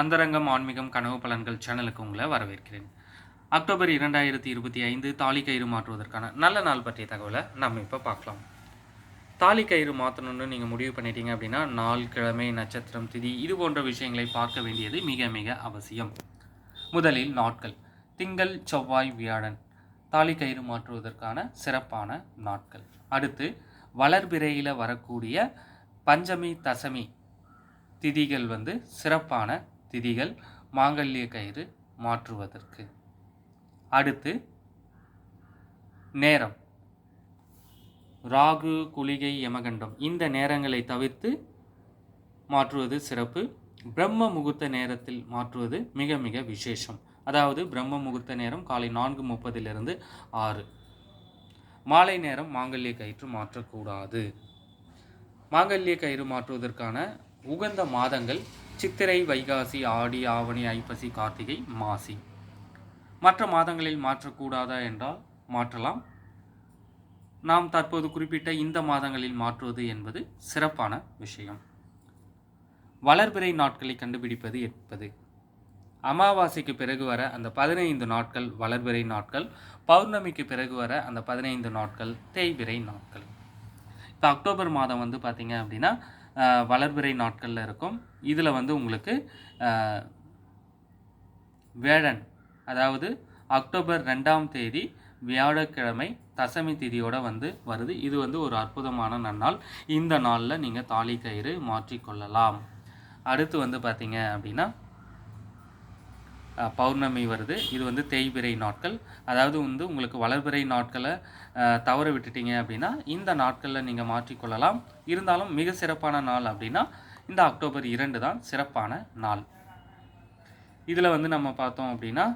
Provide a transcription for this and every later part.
அந்தரங்கம் ஆன்மீகம் கனவு பலன்கள் சேனலுக்கு உங்களை வரவேற்கிறேன். அக்டோபர் இரண்டாயிரத்தி இருபத்தி ஐந்து தாலி கயிறு மாற்றுவதற்கான நல்ல நாள் பற்றிய தகவலை நம்ம இப்போ பார்க்கலாம். தாலி கயிறு மாற்றணும்னு நீங்கள் முடிவு பண்ணிட்டீங்க அப்படின்னா நாள் கிழமை நட்சத்திரம் திதி இது போன்ற விஷயங்களை பார்க்க வேண்டியது மிக மிக அவசியம். முதலில் நாட்கள். திங்கள் செவ்வாய் வியாழன். தாலி கயிறு மாற்றுவதற்கான சிறப்பான நாட்கள். அடுத்து வளர்பிறையில் வரக்கூடிய பஞ்சமி தசமி திதிகள் வந்து சிறப்பான திதிகள் மாங்கல்ய கயிறு மாற்றுவதற்கு. அடுத்து நேரம். ராகு குளிகை யமகண்டம். இந்த நேரங்களை தவிர்த்து மாற்றுவது சிறப்பு. பிரம்ம முகூர்த்த நேரத்தில் மாற்றுவது மிக மிக விசேஷம். அதாவது பிரம்ம முகூர்த்த நேரம் காலை நான்கு முப்பதிலிருந்து ஆறு. மாலை நேரம் மாங்கல்ய கயிற்று மாற்றக்கூடாது. மாங்கல்ய கயிறு மாற்றுவதற்கான உகந்த மாதங்கள் சித்திரை வைகாசி ஆடி ஆவணி ஐப்பசி கார்த்திகை மாசி. மற்ற மாதங்களில் மாற்றக்கூடாதா என்றால் மாற்றலாம். நாம் தற்போது குறிப்பிட்ட இந்த மாதங்களில் மாற்றுவது என்பது சிறப்பான விஷயம். வளர்பிறை நாட்களை கண்டுபிடிப்பது என்பது. அமாவாசைக்கு பிறகு வர அந்த பதினைந்து நாட்கள் வளர்பிறை நாட்கள் பௌர்ணமிக்கு பிறகு வர அந்த பதினைந்து நாட்கள் தேய்பிறை நாட்கள். இப்போ அக்டோபர் மாதம் வந்து பார்த்திங்க அப்படின்னா வளர்பிறை நாட்களில் இருக்கும். இதில் வந்து உங்களுக்கு வேடன் வேழன் அதாவது அக்டோபர் ரெண்டாம் தேதி வியாழக்கிழமை தசமி திதியோடு வந்து வருது. இது வந்து ஒரு அற்புதமான நன்னாள். இந்த நாளில் நீங்கள் தாலி கயிறு மாற்றிக்கொள்ளலாம். அடுத்து வந்து பார்த்தீங்க அப்படின்னா பௌர்ணமி வருது. இது வந்து தேய்பிறை நாட்கள். அதாவது வந்து உங்களுக்கு வளர்பிறை நாட்களை தவற விட்டுட்டீங்க அப்படின்னா இந்த நாட்களில் நீங்கள் மாற்றிக்கொள்ளலாம். இருந்தாலும் மிக சிறப்பான நாள் அப்படின்னா இந்த அக்டோபர் இரண்டு தான் சிறப்பான நாள். இதில் வந்து நம்ம பார்த்தோம் அப்படின்னா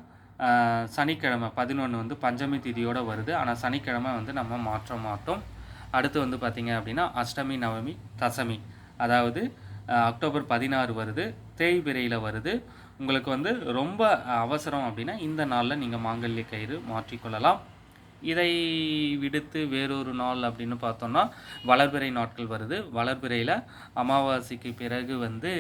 சனிக்கிழமை பதினொன்று வந்து பஞ்சமி திதியோடு வருது. ஆனால் சனிக்கிழமை வந்து நம்ம மாற்ற மாட்டோம். அடுத்து வந்து பார்த்திங்க அப்படின்னா அஷ்டமி நவமி தசமி. அதாவது அக்டோபர் பதினாறு வருது. தேய்பிரையில் வருது. உங்களுக்கு வந்து ரொம்ப அவசரம் அப்படின்னா இந்த நாளில் நீங்கள் மாங்கல்ய கயிறு மாற்றிக்கொள்ளலாம். இதை விடுத்து வேறொரு நாள் அப்படின்னு பார்த்தோம்னா வளர்பிறை நாட்கள் வருது. வளர்பிறையில் அமாவாசைக்கு பிறகு வந்து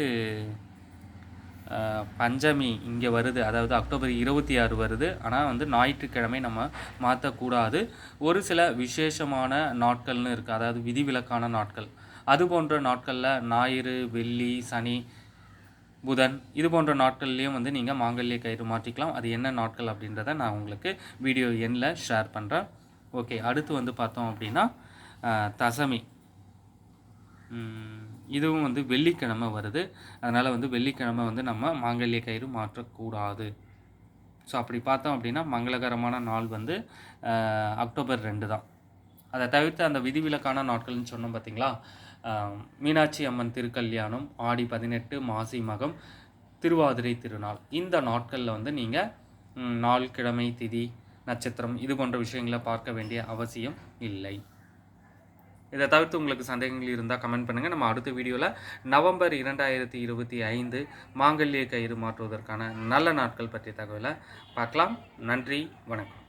பஞ்சமி இங்கே வருது. அதாவது அக்டோபர் இருபத்தி ஆறு வருது. ஆனால் வந்து ஞாயிற்றுக்கிழமை நம்ம மாற்றக்கூடாது. ஒரு சில விசேஷமான நாட்கள்னு இருக்குது அதாவது விதிவிலக்கான நாட்கள். அது போன்ற நாட்களில் ஞாயிறு வெள்ளி சனி புதன் இது போன்ற நாட்கள்லேயும் வந்து நீங்கள் மாங்கல்ய கயிறு மாற்றிக்கலாம். அது என்ன நாட்கள் அப்படின்றத நான் உங்களுக்கு வீடியோ எண்ணில் ஷேர் பண்ணுறேன் ஓகே அடுத்து வந்து பார்த்தோம் அப்படின்னா தசமி. இதுவும் வந்து வெள்ளிக்கிழமை வருது. அதனால் வந்து வெள்ளிக்கிழமை வந்து நம்ம மாங்கல்ய கயிறு மாற்றக்கூடாது. ஸோ அப்படி பார்த்தோம் அப்படின்னா மங்களகரமான நாள் வந்து அக்டோபர் ரெண்டு தான். அதை தவிர்த்து அந்த விதிவிலக்கான நாட்கள்னு சொன்னோம் பார்த்தீங்களா? மீனாட்சி அம்மன் திருக்கல்யாணம் ஆடி பதினெட்டு மாசி மகம் திருவாதிரை திருநாள். இந்த நாட்களில் வந்து நீங்கள் நாள் கிழமை திதி நட்சத்திரம் இது போன்ற விஷயங்களை பார்க்க வேண்டிய அவசியம் இல்லை. இதை தவிர்த்து உங்களுக்கு சந்தேகங்கள் இருந்தால் கமெண்ட் பண்ணுங்கள் நம்ம அடுத்த வீடியோவில் நவம்பர் இரண்டாயிரத்தி இருபத்தி ஐந்து மாங்கல்ய கயிறு மாற்றுவதற்கான நல்ல நாட்கள் பற்றிய தகவலை பார்க்கலாம். நன்றி வணக்கம்.